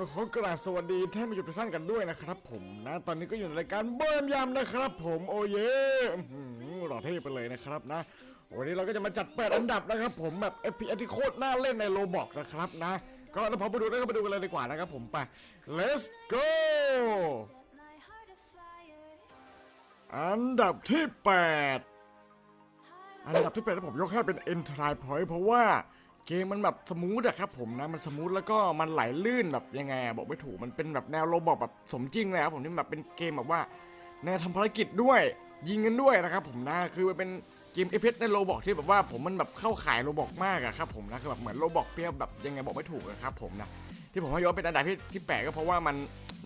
ก็ขอกราบสวัสดีท่านผู้ชมทุกท่านกันด้วยนะครับผมนะ ตอนนี้ก็อยู่ในรายการเบิ้มยำนะครับผมโอเย่อื้อหือหล่อเท่ไปเลยนะครับนะ วันนี้เราก็จะมาจัดเปิดอันดับนะครับผมแบบ FPS ที่โคตรน่าเล่นในโลบอกนะครับนะ ก็เราพอไปดูแล้วก็ไปดูกันเลยดีกว่านะครับผมไป let's go อันดับที่ 8 อันดับที่เป็นผมยกให้เป็น Entry Point เพราะว่า เกมมันแบบสมูทอะครับผมนะมันสมูทแล้วก็มันไหลลื่นแบบยังไงอะบอกไม่ถูกมันเป็นแบบแนวโรบอกแบบสมจริงเลยครับผมที่แบบเป็นเกมแบบว่าแนวทำภารกิจด้วยยิงกันด้วยนะครับผมนะคือมันเป็นเกมเอฟในโรบอกที่แบบว่าผมมันแบบเข้าขายโรบอกมากอะครับผมนะคือแบบเหมือนโรบอกเปรียวแบบยังไงบอกไม่ถูกอะครับผมนะที่ผมให้ยกเป็นอันดับที่ที่แปดก็เพราะว่ามัน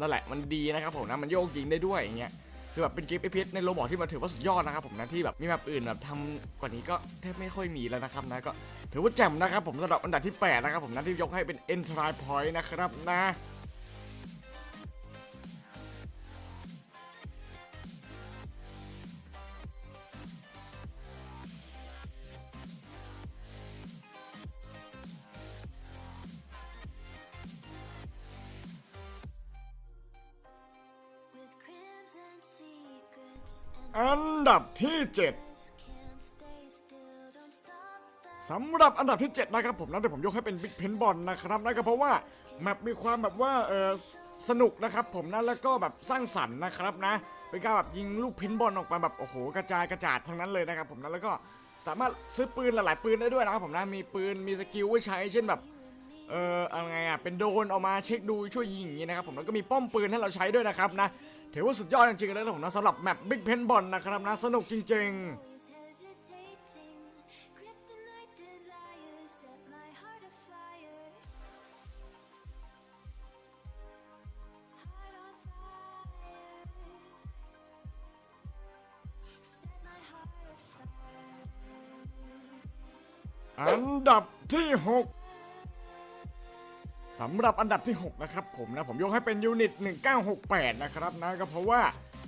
นั่นแหละมันดีนะครับผมนะมันโยกยิงได้ด้วยอย่างเงี้ย คือแบบเป็นเกม FPS ในโรบอทที่มันถือว่าสุดยอดนะครับผมนะที่แบบมีแบบอื่นแบบทำกว่านี้ก็แทบไม่ค่อยมีแล้วนะครับนะก็ถือว่าแจ่มนะครับผมสำหรับอันดับที่ 8 นะครับผมนะที่ยกให้เป็น Entry Point นะครับนะ อันดับที่ 7 สำหรับอันดับที่ 7 นะครับผมนะแต่ผมยกให้เป็นบิ๊กเพนบอลนะครับนะก็เพราะว่าแมปมีความแบบว่าเออสนุกนะครับผมนะแล้วก็แบบสร้างสรรค์นะครับนะเป็นการแบบยิงลูกพินบอลออกมาแบบโอ้โหกระจายกระจาดทั้งนั้นเลยนะครับผมนะแล้วก็สามารถซื้อปืนหลายๆปืนได้ด้วยนะครับผมนะมีปืนมีสกิลไว้ใช้เช่นแบบ เอออะไรไงอะเป็นโดนเอามาเช็คดูช่วยยิงอย่างนี้นะครับผมแล้วก็มีป้อมปืนให้เราใช้ด้วยนะครับนะถือว่าสุดยอดจริงๆเลยนะผมนะสำหรับแมปบิ๊กเพนบอลนะครับนะสนุกจริง ๆ Kryptonite desires set my heart afire. Heart on fire. Set my heart afire. อันดับที่ 6 สำหรับอันดับที่ 6 นะครับผมนะ ผมยกให้เป็นยูนิต 1968 นะครับนะก็เพราะว่า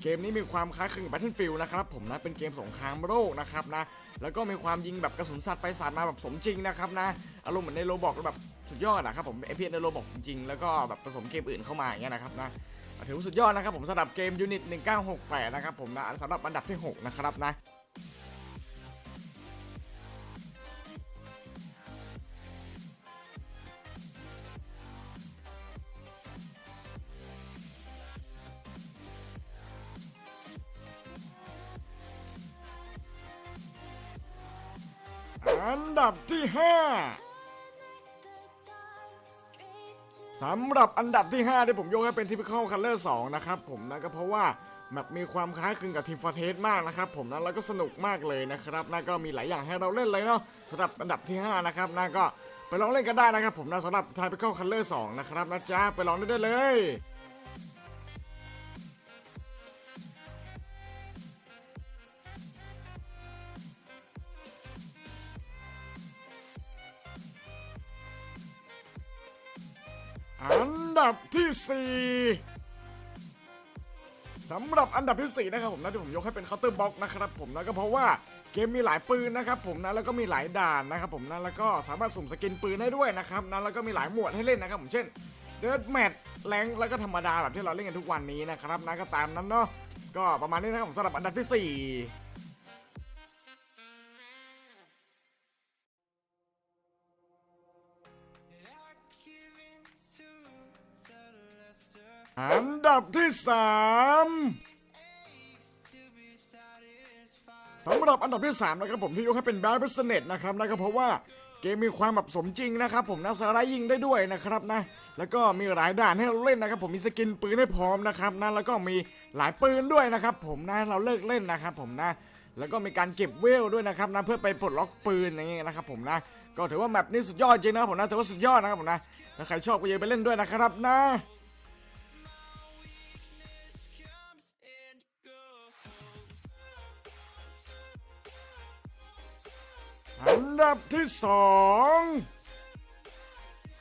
เกมนี้มีความคล้ายคลึงกับ Battlefield นะครับผมนะเป็นเกมสงครามโลกนะครับนะแล้วก็มีความยิงแบบกระสุนสัตว์ไปสาดมาแบบสมจริงนะครับนะอารมณ์เหมือนในโรบอกแบบสุดยอดนะครับผมเอพีในโรบอกจริงแล้วก็แบบผสมเกมอื่นเข้ามาอย่างเงี้ยนะครับนะถือว่าสุดยอดนะครับผมสำหรับเกมยูนิต 1968 นะครับผมนะสำหรับอันดับที่ 6 นะครับนะ อันดับที่ 5 สำหรับอันดับที่ 5 ที่ผมยกให้เป็น Typical Color 2 นะครับผมนะก็เพราะว่าแมปมีความคล้ายคลึงกับ Team Fortress มากนะครับผมนะแล้วก็สนุกมากเลยนะครับนะก็มีหลายอย่างให้เราเล่นเลยเนาะสำหรับอันดับที่ 5 นะครับนะก็ไปลองเล่นกันได้นะครับผมนะสำหรับ Typical Color 2 นะครับนะจ๊ะไปลองเล่นได้เลย ดับที่ 4สำหรับอันดับที่ 4 นะครับผมนะที่ผมยกให้เป็นเคาน์เตอร์บ็อกนะครับผมนะก็เพราะว่าเกมมีหลายปืนนะครับผมนะแล้วก็มีหลายด่านนะครับผมนะแล้วก็สามารถสุ่มสกินปืนได้ด้วยนะครับนะแล้วก็มีหลายหมวดให้เล่นนะครับผมเช่นเด a แมทแรงแล้วก็ธรรมดาแบบที่เราเล่นกันทุกวันนี้นะครับนะก็ตามนั้นเนาะก็ประมาณนี้นะครับผมสำหรับอันดับที่ 4 อันดับที่3สำหรับอันดับที่3นะครับผมที่ยกให้เป็น Bad Business นะครับนะก็เพราะว่าเกมมีความแบบสมจริงนะครับผมนะสไลด์ยิงได้ด้วยนะครับนะแล้วก็มีหลายด่านให้เราเล่นนะครับ ผมมีสกินปืนให้พร้อมนะครับนะแล้วก็มีหลายปืนด้วยนะครับผมนะเราเลิกเล่นนะครับผมนะแล้วก็มีการเก็บเวลด้วยนะครับนะเพื่อไปปลดล็อกปืนอย่างเงี้ยนะครับผมนะก็ถือว่าแมปนี้สุดยอดจริงนะครับผมนะถือว่าสุดยอดนะครับผมนะถ้าใครชอบก็อย่าไปเล่นด้วยนะครับนะ ดับที่สอง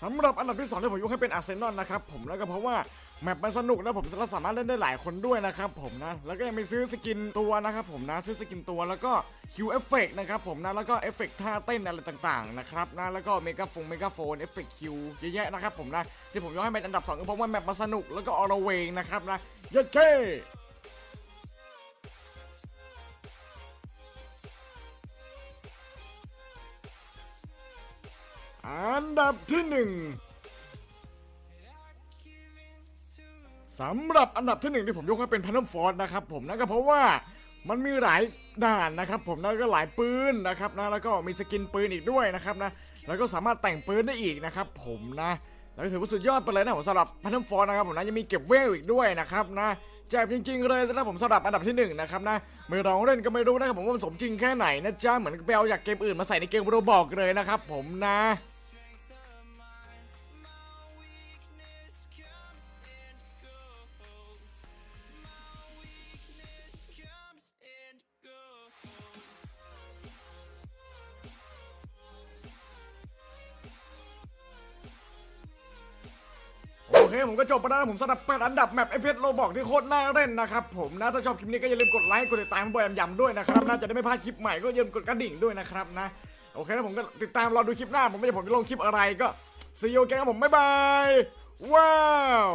สำหรับอันดับที่2ที่ผมยกให้เป็นอาร์เซนอลนะครับผมแล้วก็เพราะว่าแมปมันสนุกนะผมสามารถเล่นได้หลายคนด้วยนะครับผมนะ แล้วก็ยังมีซื้อสกินตัวนะครับผมนะซื้อสกินตัวแล้วก็คิวเอฟเฟกนะครับผมนะแล้วก็เอฟเฟกท่าเต้นอะไรต่างๆนะครับนะแล้วก็เมกาฟงเมกาโฟนเอฟเฟกคิวเยอะแยะนะครับผมนะที่ผมยกให้เป็นอันดับ2ก็เพราะว่าแมปมันสนุกแล้วก็ออร์เวงนะครับนะยัดเค อันดับที่หนึ่งสำหรับอันดับที่หนึ่งที่ผมยกให้เป็น p พน n ฟอร์ดนะครับผมนั่นก็เพราะว่ามันมีหลายด่านนะครับ ผมแล้วก็หลายปืนนะครับนะแล้วก็มีสกินปืนอีกด้วยนะครับนะแล้วก็สามารถแต่งปืนได้อีกนะครับ ผมนะแล้วก็ถือว่าสุดยอดไปเลยนะผมสำหรับ p พน n ฟอร์ดนะครับผมนะยังมีเก็บเวลอีกด้วยนะครับนะแจกจริงๆเลยนะผมสำหรับอันดับที่หนึ่งนะครับนะไม่ลองเล่นก็ไม่รู้นะครับผมว่ามันสมจริงแค่ไหนนะจ๊ะเหมือนไปเอาจากเกมอื่นมาใส่ในเกมโรบอกเลยนะครับผมนะ เคผมก็จบไปแล้วนะผมสำหรับแปดอันดับแมปไอเพชรโลบอกที่โคตรน่าเล่นนะครับผมนะถ้าชอบคลิปนี้ก็อย่าลืมกดไลค์กดติดตามบ่อยยำๆด้วยนะครับนะจะได้ไม่พลาดคลิปใหม่ก็อย่าลืมกดกระดิ่งด้วยนะครับนะโอเคนะผมก็ติดตามรอดูคลิปหน้าผมไม่ใช่ผมจะลงคลิปอะไรก็ซีโอแกครับผมบ๊ายบายว้าว